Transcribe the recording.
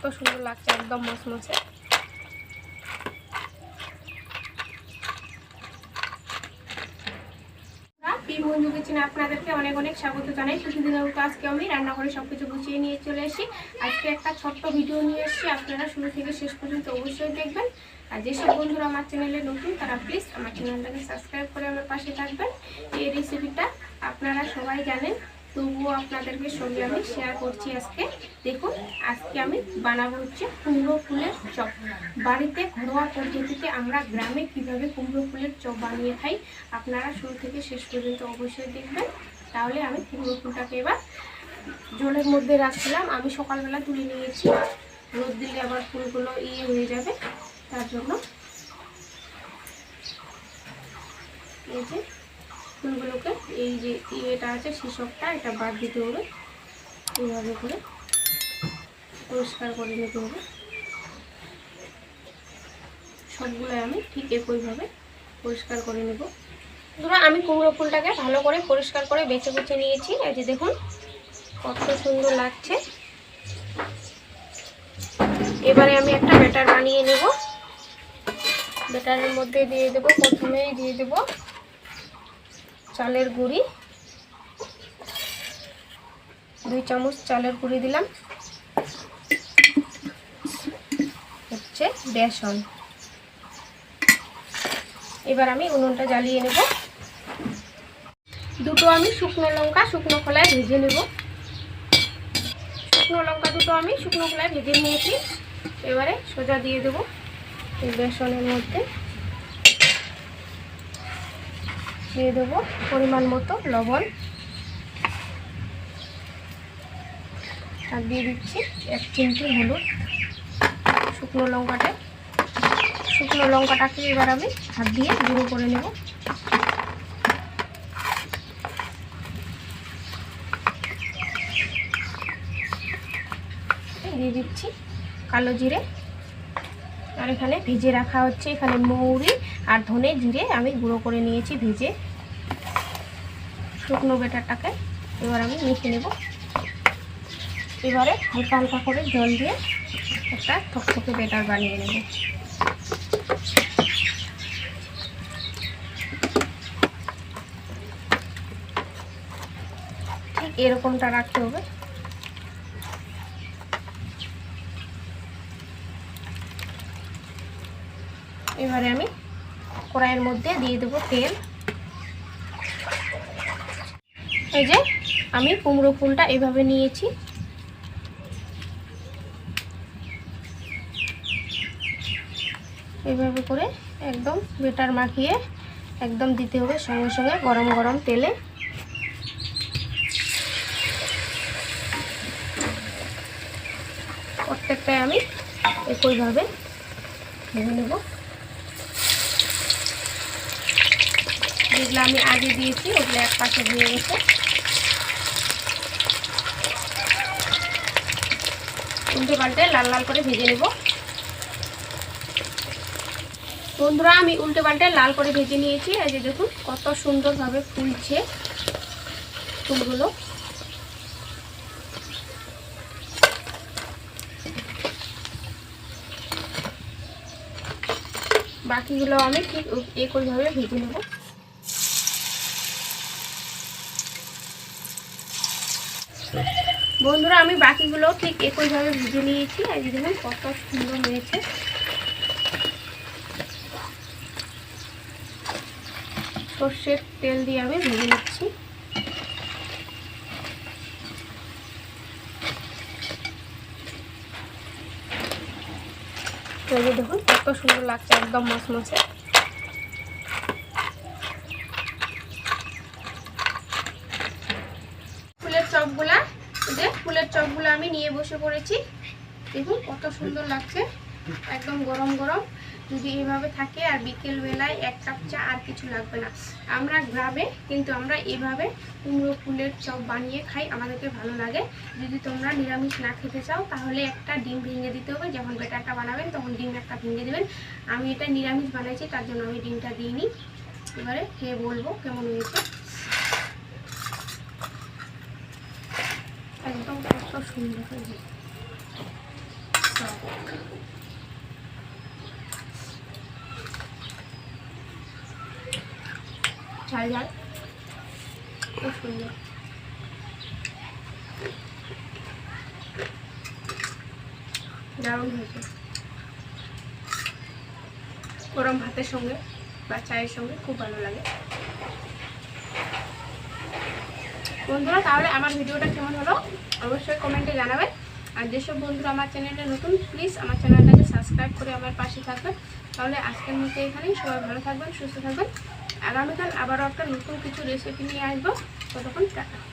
কত সুন্দর লাগছে, একদম মসমসে বন্ধু কিচেনে আপনাদেরকে অনেক অনেক স্বাগত জানাই। প্রতিদিনের মতো আজকে আমি রান্না করে সব কিছু গুছিয়ে নিয়ে চলে এসেছি। আজকে একটা ছোট্ট ভিডিও নিয়ে এসেছি, আপনারা শুরু থেকে শেষ পর্যন্ত অবশ্যই দেখবেন। আর যেসব বন্ধুরা আমার চ্যানেলে নতুন, তারা প্লিজ আমার চ্যানেলটাকে সাবস্ক্রাইব করে আমার পাশে থাকবেন। এই রেসিপিটা আপনারা সবাই জানেন, তবুও আপনাদেরকে সঙ্গে আমি শেয়ার করছি আজকে। দেখুন, আজকে আমি বানাবো হচ্ছে কুমড়ো ফুলের চপ। বাড়িতে ঘরোয়া পদ্ধতিতে আমরা গ্রামে কীভাবে কুমড়ো ফুলের চপ বানিয়ে খাই, আপনারা শুরু থেকে শেষ পর্যন্ত অবশ্যই দেখবেন। তাহলে আমি কুমড়ো ফুলটাকে এবার জলের মধ্যে রাখছিলাম আমি সকালবেলা তুলে নিয়েছি। রোদ দিলে আবার ফুলগুলো ইয়ে হয়ে যাবে। তার জন্য এই যে ফুলগুলোকে, এই যে ইয়েটা আছে শিশকটা এটা বাদ দিতে হবে। এইভাবে করে পরিষ্কার করে নিতে হবে সবগুলো আমি ঠিক একইভাবে পরিষ্কার করে নেব। ধরো আমি কুমড়ো ফুলটাকে ভালো করে পরিষ্কার করে বেছে বেছে নিয়েছি। এই যে দেখুন, কত সুন্দর লাগছে। এবারে আমি একটা ব্যাটার বানিয়ে নেব। ব্যাটারের মধ্যে দিয়ে দেবো, প্রথমেই দিয়ে দেবো চালের গুঁড়ি। দুই চামচ চালের গুঁড়ি দিলাম হচ্ছে বেসন। এবার আমি উনুনটা জ্বালিয়ে নেব। দুটো আমি শুকনো লঙ্কা, শুকনো খোলায় ভেজে নেব। শুকনো লঙ্কা দুটো আমি শুকনো খোলায় ভেজে নিয়েছি। এবারে সোজা দিয়ে দেবো এই বেসনের মধ্যে। দিয়ে দেবো পরিমাণ মতো লবণ। আর দিয়ে দিচ্ছি এক চিমটি হলুদ। শুকনো লঙ্কাটা। শুকনো লঙ্কাটাকে এবার আমি হাত দিয়ে গুঁড়ো করে নেব। দিয়ে দিচ্ছি কালো জিরে। আর এখানে ভেজে রাখা হচ্ছে এখানে মৌরি আর ধনে জিরে আমি গুঁড়ো করে নিয়েছি ভেজে। শুকনো বেটারটাকে এবার আমি মেখে নেব। এবারে হালকা হালকা করে জল দিয়ে একটা থকথকে বেটার বানিয়ে নেব। ঠিক এরকমটা রাখতে হবে। এবারে আমি কড়াইয়ের মধ্যে দিয়ে দেবো তেল। এই যে আমি কুমড়ো ফুলটা এভাবে নিয়েছি। এভাবে করে একদম বেটার মাখিয়ে একদম দিতে হবে সঙ্গে সঙ্গে গরম গরম তেলে। প্রত্যেকটাই আমি একইভাবে ভেবে নেব। যেগুলো আমি আগে দিয়েছি, ওগুলো এক পাশে দিয়ে গেছে। উল্টে পাল্টে লাল লাল করে ভেজে নেব। বন্ধুরা, আমি উল্টে পাল্টে লাল করে ভেজে নিয়েছি। এই যে দেখুন, কত সুন্দরভাবে ফুলছে ফুলগুলো। বাকিগুলো আমি ঠিক একইভাবে ভেজে নেব। বন্ধুরা, আমি বাকিগুলো ঠিক একইভাবে ভেজে নিয়েছি। আর দেখুন, কত সুন্দর হয়েছে। সর্ষের তেল দিয়ে আমি ভেজে নিচ্ছি। দেখুন, কত সুন্দর লাগছে, একদম মসমসে ফুলের চপগুলা ফুলের চপগুলো আমি নিয়ে বসে পড়েছি। দেখুন কত সুন্দর লাগছে, একদম গরম গরম। যদি এভাবে থাকে আর বিকেল বেলায় এক কাপ চা আর কিছু লাগবে না। আমরা গ্রামে কিন্তু আমরা এভাবে কুমড়ো ফুলের চপ বানিয়ে খাই, আমাদেরকে ভালো লাগে। যদি তোমরা নিরামিষ না খেতে চাও, তাহলে একটা ডিম ভেঙে দিতে হবে। যখন বেটারটা বানাবেন, তখন ডিম একটা ভেঙে দেবেন। আমি এটা নিরামিষ বানাইছি, তার জন্য আমি ডিমটা দিইনি। এবারে খেয়ে বলব কেমন হয়েছে। একদম কত সুন্দর হয়েছে। ঝাল খুব সুন্দর। দারুণ হয়েছে। গরম ভাতের সঙ্গে বা চায়ের সঙ্গে খুব ভালো লাগে। বন্ধুরা, তাহলে আমার ভিডিওটা কেমন হলো? অবশ্যই কমেন্টে জানাবেন। আর যেসব বন্ধুরা আমার চ্যানেলে নতুন প্লিজ আমার চ্যানেলটাকে সাবস্ক্রাইব করে আমার পাশে থাকবেন। তাহলে আজকের মতো এখানেই সবাই ভালো থাকবেন, সুস্থ থাকবেন। আগামীকাল আবারও একটা নতুন কিছু রেসিপি নিয়ে আসব। ততক্ষণ টাটা।